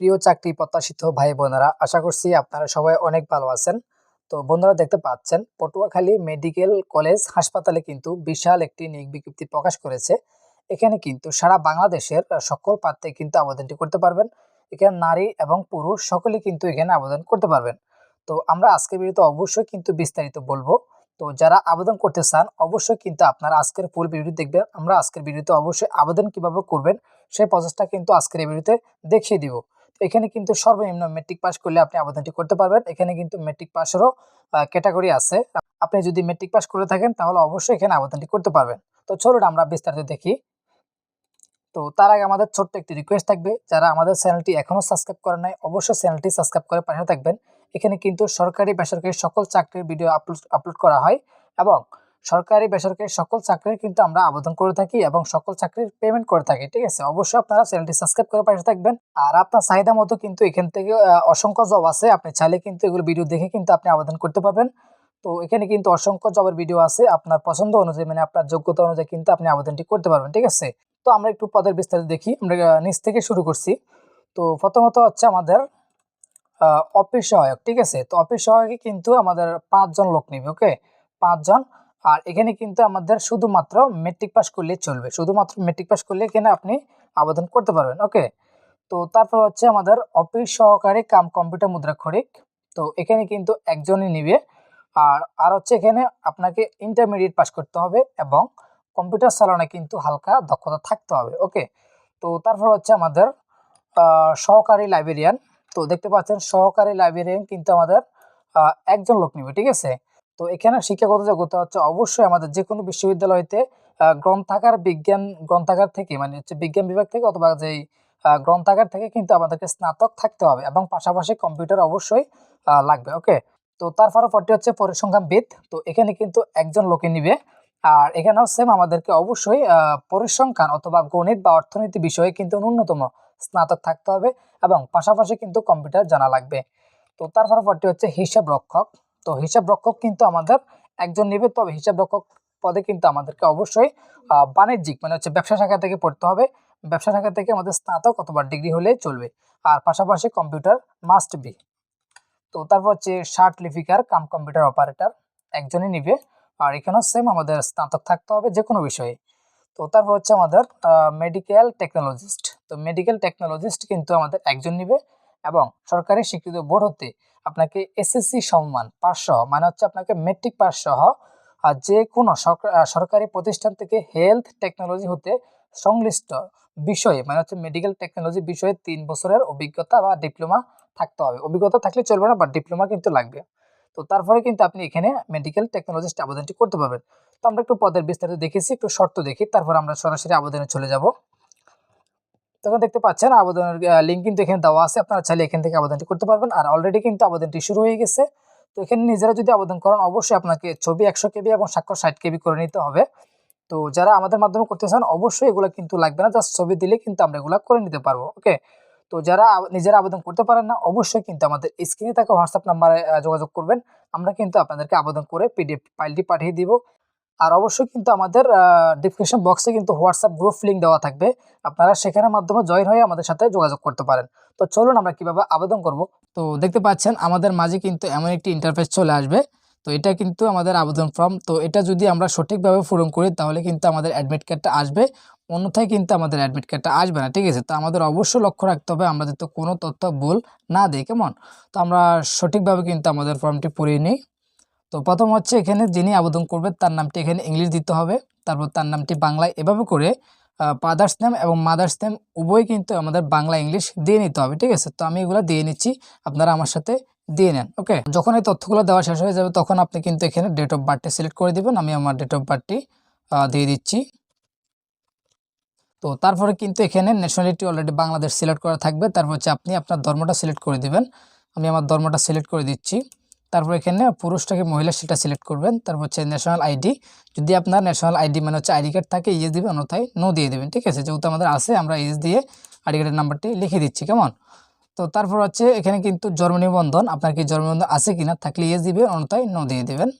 প্রিয় চাকরি প্রত্যাশিত ভাই বোনেরা, আশা করছি আপনারা সবাই অনেক ভালো আছেন। তো বন্ধুরা দেখতে পাচ্ছেন, পটুয়াখালী মেডিকেল কলেজ হাসপাতালে কিন্তু বিশাল একটি নিয়োগ বিজ্ঞপ্তি প্রকাশ করেছে। এখানে কিন্তু সারা বাংলাদেশের সকল প্রার্থী কিন্তু আবেদনটি করতে পারবেন। এখানে নারী এবং পুরুষ সকলেই কিন্তু এখানে আবেদন করতে পারবেন। তো আমরা আজকের ভিডিওতে অবশ্যই কিন্তু বিস্তারিত বলব। তো যারা আবেদন করতে চান, অবশ্যই কিন্তু আপনারা আজকের ফুল ভিডিও দেখবেন। আমরা আজকের ভিডিওতে অবশ্যই আবেদন কীভাবে করবেন, সেই প্রসেসটা কিন্তু আজকের এই ভিডিওতে দেখিয়ে দিব। এখানে কিন্তু সর্বনিম্ন মেট্রিক পাস করলে আপনি আবেদনটি করতে পারবেন। এখানে কিন্তু মেট্রিক পাসেরও ক্যাটাগরি আছে। আপনি যদি মেট্রিক পাস করে থাকেন, তাহলে অবশ্যই এখানে আবেদনটি করতে পারবেন। তো চলুন আমরা বিস্তারিত দেখি। তো তার আগে আমাদের ছোট্ট একটি রিকোয়েস্ট থাকবে। যারা আমাদের চ্যানেলটি এখনও সাবস্ক্রাইব করেন নাই, অবশ্যই চ্যানেলটি সাবস্ক্রাইব করে পাশে থাকবেন। এখানে কিন্তু সরকারি বেসরকারি সকল চাকরির ভিডিও আপলোড আপলোড করা হয় এবং সরকারি, বেসরকারি সকল চাকরির কিন্তু আমরা আবেদন করে থাকি এবং সকল চাকরির পেমেন্ট করে থাকি, ঠিক আছে? অবশ্যই আপনারা চ্যানেলটি সাবস্ক্রাইব করে পাশে থাকবেন। আর আপনার চাহিদা মতো কিন্তু এখান থেকে অসংখ্য জব আছে। আপনি চাইলে কিন্তু এগুলো ভিডিও দেখে কিন্তু আপনি আবেদন করতে পারবেন। তো এখানে কিন্তু অসংখ্য জবের ভিডিও আছে। আপনার পছন্দ অনুযায়ী মানে আপনার যোগ্যতা অনুযায়ী কিন্তু আপনি আবেদনটি করতে পারবেন, ঠিক আছে? তো আমরা একটু পদের বিস্তারিত দেখি। আমরা নিচ থেকে শুরু করছি। তো প্রথমত হচ্ছে আমাদের অফিস সহায়ক, ঠিক আছে? তো অফিস সহায়কে কিন্তু আমাদের পাঁচজন লোক নিবে ওকে পাঁচজন আর এখানে কিন্তু আমাদের শুধুমাত্র মেট্রিক পাস করলে চলবে। শুধুমাত্র মেট্রিক পাস করলে এখানে আপনি আবেদন করতে পারবেন ওকে তো তারপর হচ্ছে আমাদের অফিস সহকারী কাম কম্পিউটার মুদ্রা মুদ্রাক্ষরিক। তো এখানে কিন্তু একজনই নিবে। আর আর হচ্ছে এখানে আপনাকে ইন্টারমিডিয়েট পাস করতে হবে এবং কম্পিউটার চালানো কিন্তু হালকা দক্ষতা থাকতে হবে ওকে তো তারপর হচ্ছে আমাদের সহকারী লাইব্রেরিয়ান তো দেখতে পাচ্ছেন সহকারী লাইব্রেরিয়ান কিন্তু আমাদের একজন লোক নিবে, ঠিক আছে? তো এখানে শিক্ষাগত যোগ্যতা হচ্ছে? অবশ্যই আমাদের যে কোনো বিশ্ববিদ্যালয় হইতে আহ, গ্রন্থাগার বিজ্ঞান গ্রন্থাগার থেকে মানে হচ্ছে বিজ্ঞান বিভাগ থেকে অথবা যেই গ্রন্থাগার থেকে কিন্তু আমাদেরকে স্নাতক থাকতে হবে এবং পাশাপাশি কম্পিউটার অবশ্যই লাগবে ওকে? তো তারপরে পরটি হচ্ছে পরিসংখ্যানবিদ তো এখানে কিন্তু একজন লোকে নিবে। আর এখানেও সেম আমাদেরকে অবশ্যই পরিসংখ্যান অথবা গণিত বা অর্থনীতি বিষয়ে কিন্তু ন্যূনতম স্নাতক থাকতে হবে এবং পাশাপাশি কিন্তু কম্পিউটার জানা লাগবে। তো তারপরে পরটি হচ্ছে হিসাব রক্ষক তো হিসাব রক্ষক কিন্তু আমাদের একজন নেবে, তবে হিসাব রক্ষক পদে কিন্তু আমাদেরকে অবশ্যই বাণিজ্যিক মানে হচ্ছে ব্যবসা শাখা থেকে পড়তে হবে। ব্যবসা শাখা থেকে আমাদের স্নাতক অথবা ডিগ্রি হলে চলবে। আর পাশাপাশি কম্পিউটার মাস্ট বি তো তারপর হচ্ছে শার্ট লিপিকার কাম কম্পিউটার অপারেটর একজনই নিবে। আর এখানেও সেম আমাদের স্নাতক থাকতে হবে যে কোনো বিষয়ে। তো তারপর হচ্ছে আমাদের মেডিকেল টেকনোলজিস্ট তো মেডিকেল টেকনোলজিস্ট কিন্তু আমাদের একজন নিবে। এবং সরকারি স্বীকৃত বোর্ড হতে আপনাকে এসএসসি সম্মান সহ মানে হচ্ছে আপনাকে মেট্রিক পাস সহ যে কোনো সরকারি প্রতিষ্ঠান থেকে হেলথ টেকনোলজি হতে সংশ্লিষ্ট বিষয়ে মানে হচ্ছে মেডিকেল টেকনোলজি বিষয়ে তিন বছরের অভিজ্ঞতা বা ডিপ্লোমা থাকতে হবে। অভিজ্ঞতা থাকলে চলবে না বা ডিপ্লোমা কিন্তু লাগবে। তো তারপরে কিন্তু আপনি এখানে মেডিকেল টেকনোলজিস্ট আবেদনটি করতে পারবেন। তো আমরা একটু পদের বিস্তারিত দেখেছি একটু শর্ত দেখি, তারপর আমরা সরাসরি আবেদনে চলে যাব। তখন দেখতে পাচ্ছেন আবেদনের লিঙ্ক কিন্তু এখানে দেওয়া আছে। আপনারা চাইলে এখান থেকে আবেদনটি করতে পারবেন। আর অলরেডি কিন্তু আবেদনটি শুরু হয়ে গেছে। তো এখানে নিজেরা যদি আবেদন করেন, অবশ্যই আপনাকে ছবি একশো কেবি এবং স্বাক্ষর ষাট কেবি করে নিতে হবে। তো যারা আমাদের মাধ্যমে করতে চান, অবশ্যই এগুলো কিন্তু লাগবে না। জাস্ট ছবি দিলে কিন্তু আমরা এগুলো করে নিতে পারব ওকে তো যারা নিজেরা আবেদন করতে পারেন না, অবশ্যই কিন্তু আমাদের স্ক্রিনে থাকা হোয়াটসঅ্যাপ নাম্বারে যোগাযোগ করবেন। আমরা কিন্তু আপনাদেরকে আবেদন করে পিডিএফ ফাইলটি পাঠিয়ে দিব। আর অবশ্যই কিন্তু আমাদের ডিসক্রিপশন বক্সে কিন্তু হোয়াটসঅ্যাপ গ্রুপ লিঙ্ক দেওয়া থাকবে। আপনারা সেখানের মাধ্যমে জয়েন হয়ে আমাদের সাথে যোগাযোগ করতে পারেন। তো চলুন আমরা কীভাবে আবেদন করব? তো দেখতে পাচ্ছেন, আমাদের মাঝে কিন্তু এমন একটি ইন্টারফেস চলে আসবে। তো এটা কিন্তু আমাদের আবেদন ফর্ম তো এটা যদি আমরা সঠিকভাবে পূরণ করি, তাহলে কিন্তু আমাদের অ্যাডমিট কার্ডটা আসবে। অন্যথায় কিন্তু আমাদের অ্যাডমিট কার্ডটা আসবে না, ঠিক আছে? তো আমাদের অবশ্যই লক্ষ্য রাখতে হবে, আমরা যাতে কোনো তথ্য ভুল না দিই কেমন? তো আমরা সঠিকভাবে কিন্তু আমাদের ফর্মটি পড়িয়ে নিই। তো প্রথম হচ্ছে এখানে যিনি আবেদন করবে তার নামটি এখানে ইংলিশ দিতে হবে। তারপর তার নামটি বাংলায় এভাবে করে ফাদার্স নেম এবং মাদার্স নেম উভয় কিন্তু আমাদের বাংলা, ইংলিশ দিয়ে নিতে হবে, ঠিক আছে? তো আমি এগুলো দিয়ে নিচ্ছি, আপনারা আমার সাথে দিয়ে নেন, ওকে? যখন এই তথ্যগুলো দেওয়া শেষ হয়ে যাবে, তখন আপনি কিন্তু এখানে ডেট অফ বার্থটি সিলেক্ট করে দিবেন, আমি আমার ডেট অফ বার্থটি দিয়ে দিচ্ছি। তো তারপরে কিন্তু এখানে ন্যাশনালিটি অলরেডি বাংলাদেশ সিলেক্ট করা থাকবে, তারপর হচ্ছে আপনি আপনার ধর্মটা সিলেক্ট করে দিবেন। আমি আমার ধর্মটা সিলেক্ট করে দিচ্ছি। তারপর এখানে পুরুষটাকে মহিলা সেটা সিলেক্ট করবেন। তারপর হচ্ছে ন্যাশনাল আইডি যদি আপনার ন্যাশনাল আইডি মানে হচ্ছে আইডি কার্ড থাকে ইয়ে দিবেন, অন্যথায় নো দিয়ে দেবেন, ঠিক আছে? যেহেতু আমাদের আছে, আমরা ইয়েস দিয়ে আইডি কার্ডের নাম্বারটি লিখে দিচ্ছি, কেমন? তো তারপর হচ্ছে এখানে কিন্তু জন্ম নিবন্ধন, আপনার কি জন্ম নিবন্ধন আছে কিনা থাকলে ইয়েস দিবে অন্যথায় নো দিয়ে দেবেন।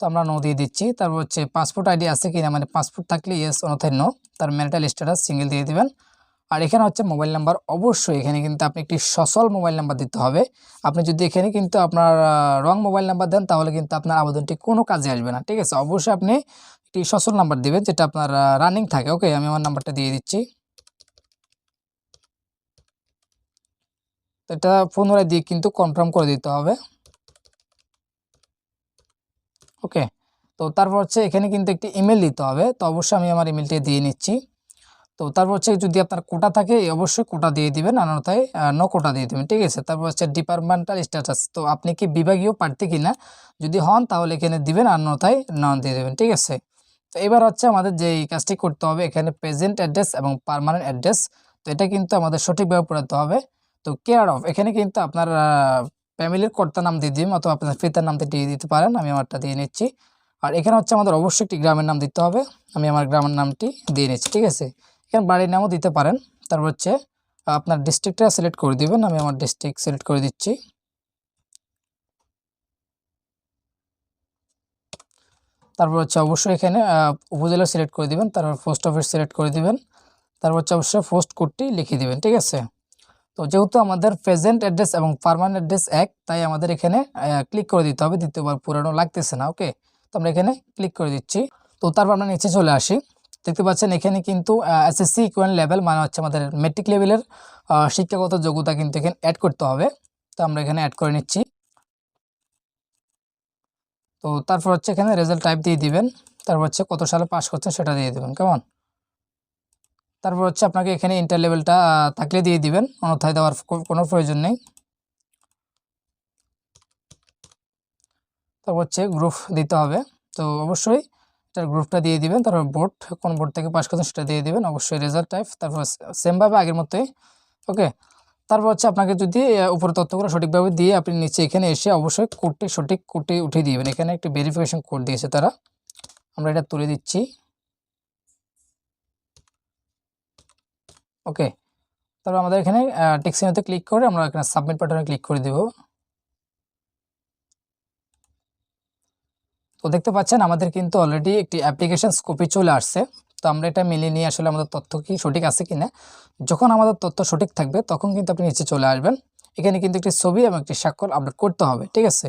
তো আমরা নো দিয়ে দিচ্ছি। তারপর হচ্ছে পাসপোর্ট আইডি আছে কিনা মানে পাসপোর্ট থাকলে ইয়েস অন্যথায় নো তার ম্যারিটাল স্ট্যাটাস সিঙ্গেল দিয়ে দিবেন। আর এখানে হচ্ছে মোবাইল নাম্বার অবশ্যই এখানে কিন্তু আপনি একটি সচল মোবাইল নাম্বার দিতে হবে। আপনি যদি এখানে কিন্তু আপনার রং মোবাইল নাম্বার দেন, তাহলে কিন্তু আপনার আবেদনটি কোনো কাজে আসবে না, ঠিক আছে? অবশ্যই আপনি একটি সচল নাম্বার দেবেন, যেটা আপনার রানিং থাকে। ওকে আমি আমার নাম্বারটা দিয়ে দিচ্ছি। এটা পুনরায় দিয়ে কিন্তু কনফার্ম করে দিতে হবে। ওকে তো তারপর হচ্ছে এখানে কিন্তু একটি ইমেল দিতে হবে। তো অবশ্যই আমি আমার ইমেলটি দিয়ে নিচ্ছি। তো তারপর হচ্ছে যদি আপনার কোটা থাকে অবশ্যই কোটা দিয়ে দিবেন, অন্যথায় ন কোটা দিয়ে দেবেন, ঠিক আছে? তারপর হচ্ছে ডিপার্টমেন্টাল স্ট্যাটাস তো আপনি কি বিভাগীয় প্রার্থী কিনা? যদি হন, তাহলে এখানে দিবেন, অন্যথায় নন দিয়ে দেবেন, ঠিক আছে? তো এবার হচ্ছে আমাদের যে কাজটি করতে হবে, এখানে প্রেজেন্ট অ্যাড্রেস এবং পারমানেন্ট অ্যাড্রেস তো এটা কিন্তু আমাদের সঠিকভাবে পড়াতে হবে। তো কেয়ার অফ এখানে কিন্তু আপনার ফ্যামিলির কর্তার নাম দিয়ে দিন অথবা আপনার পিতার নামটা দিয়ে দিতে পারেন, আমি আমারটা দিয়ে নিচ্ছি। আর এখানে হচ্ছে আমাদের অবশ্যই একটি গ্রামের নাম দিতে হবে, আমি আমার গ্রামের নামটি দিয়ে নিচ্ছি, ঠিক আছে? এখানে বাড়ির নামও দিতে পারেন। তারপর হচ্ছে, আপনার ডিস্ট্রিক্টটা সিলেক্ট করে দিবেন। আমি আমার ডিস্ট্রিক্ট সিলেক্ট করে দিচ্ছি। তারপর হচ্ছে অবশ্যই এখানে উপজেলা সিলেক্ট করে দিবেন। তারপর পোস্ট অফিস সিলেক্ট করে দিবেন। তারপর হচ্ছে অবশ্যই পোস্ট কোডটি লিখে দিবেন, ঠিক আছে? তো যেহেতু আমাদের প্রেজেন্ট অ্যাড্রেস এবং পারমানেন্ট অ্যাড্রেস এক, তাই আমাদের এখানে ক্লিক করে দিতে হবে। দ্বিতীয়বার পুরানো লাগতেছে না ওকে তো আমরা এখানে ক্লিক করে দিচ্ছি। তো তারপর আমরা নিচে চলে আসি। দেখতে পাচ্ছেন এখানে কিন্তু এসএসসি ইকুয়ান লেভেল মানে হচ্ছে আমাদের মেট্রিক লেভেলের শিক্ষাগত যোগ্যতা কিন্তু এখানে অ্যাড করতে হবে। তো আমরা এখানে অ্যাড করে নিচ্ছি। তো তারপর হচ্ছে এখানে রেজাল্ট টাইপ দিয়ে দিবেন। তারপর হচ্ছে কত সালে পাস করছেন সেটা দিয়ে দেবেন, কেমন? তারপর হচ্ছে আপনাকে এখানে ইন্টার লেভেলটা থাকলে দিয়ে দিবেন, অন্যথায় দেওয়ার কোনো প্রয়োজন নেই। তারপর হচ্ছে গ্রুপ দিতে হবে। তো অবশ্যই এটার গ্রুপটা দিয়ে দিবেন, তারপর বোর্ড কোন বোর্ড থেকে পাস করছেন সেটা দিয়ে দিবেন, অবশ্যই রেজাল্ট টাইপ তারপর সেমভাবে আগের মতোই ওকে তারপর হচ্ছে আপনাকে যদি উপরে তথ্যগুলো সঠিকভাবে দিয়ে আপনি নিচে এখানে এসে অবশ্যই কোডটি সঠিক কোডটি উঠিয়ে দিবেন। এখানে একটি ভেরিফিকেশন কোড দিয়েছে তারা। আমরা এটা তুলে দিচ্ছি। ওকে তারপর আমাদের এখানে টেক্সিনোতে ক্লিক করে আমরা এখানে সাবমিট বাটনে ক্লিক করে দেব। তো দেখতে পাচ্ছেন, আমাদের কিন্তু অলরেডি একটি অ্যাপ্লিকেশান কপি চলে আসছে। তো আমরা এটা মিলিয়ে নিয়ে আসলে আমাদের তথ্য কি সঠিক আছে কি না যখন আমাদের তথ্য সঠিক থাকবে, তখন কিন্তু আপনি নিচে চলে আসবেন। এখানে কিন্তু একটি ছবি এবং একটি স্বাক্ষর আপলোড করতে হবে, ঠিক আছে?